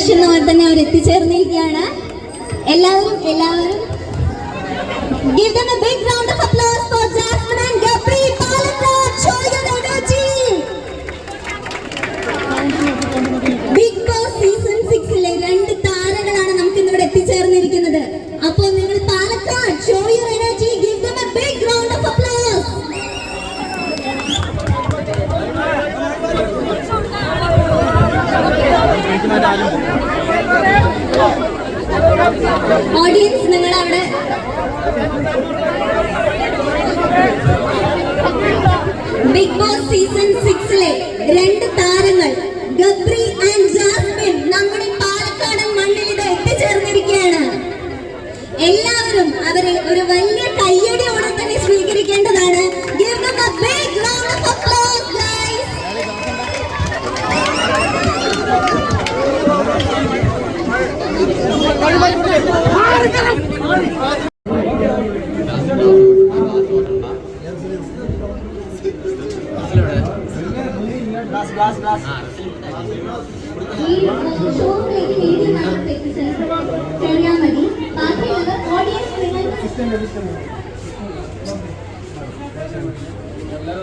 പോലെ തന്നെ അവർ എത്തിച്ചേർന്നിരിക്കുകയാണ് എല്ലാവരും. എല്ലാവരും. ബിഗ് ബോസ് സീസൺ സിക്സിലെ രണ്ട് താരങ്ങളാണ് നമുക്ക് ഇന്നിവിടെ എത്തിച്ചേർന്നിരിക്കുന്നത്. ഓഡിയൻസ് നിങ്ങൾ അവിടെ ബിഗ് ബോസ് സീസൺ സിക്സിലെ രണ്ട് താരങ്ങൾ ഗബ്രി ആൻഡ് ജാസ്മിൻ നമ്മുടെ പാലക്കാടൻ മണ്ണിൽ ഇത് എത്തിച്ചേർന്നിരിക്കുകയാണ്. എല്ലാവരും അവരെ ഒരു വലിയ കയ്യടിയോടെ തന്നെ സ്വീകരിക്കേണ്ടതാണ്. ಎಲ್ಲರೂ